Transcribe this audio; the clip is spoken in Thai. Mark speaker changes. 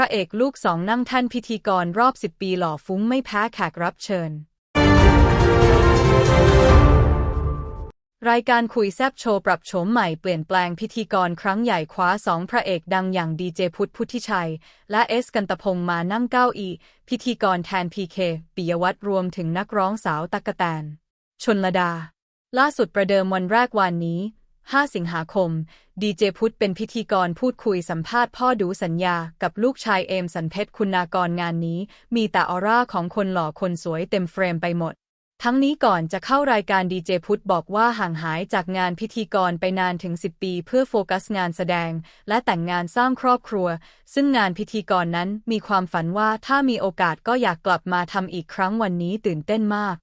Speaker 1: ระเอกลูกสองนั่งท่านพิธีกรรอบ 10 ปีหล่อฟุ้งไม่แพ้แขกรับเชิญ รายการคุยแซบโชว์ปรับโฉมใหม่เปลี่ยนแปลงพิธีกรครั้งใหญ่คว้าสองพระเอกดังอย่างดีเจพุทธพุทธิชัย และเอสกันตพงษ์มานั่งเก้าอี้พิธีกรแทนพีเคปิยวัตรรวมถึงนักร้องสาวตักกะแตน ชนลดาล่าสุดประเดิมวันแรกวันนี้ 5 สิงหาคม ดีเจพุทธเป็นพิธีกรพูดคุยสัมภาษณ์พ่อดูสัญญากับลูกชายเอมสันเพชรคุณากรงานนี้ มีแต่ออร่าของคนหล่อคนสวยเต็มเฟรมไปหมด ทั้งนี้ก่อนจะเข้ารายการดีเจพุทธบอกว่าห่างหายจากงานพิธีกรไปนานถึง 10 ปีเพื่อโฟกัสงานแสดง และแต่งงานสร้างครอบครัว ซึ่งงานพิธีกรนั้นมีความฝันว่าถ้ามีโอกาสก็อยากกลับมาทำอีกครั้งวันนี้ตื่นเต้นมาก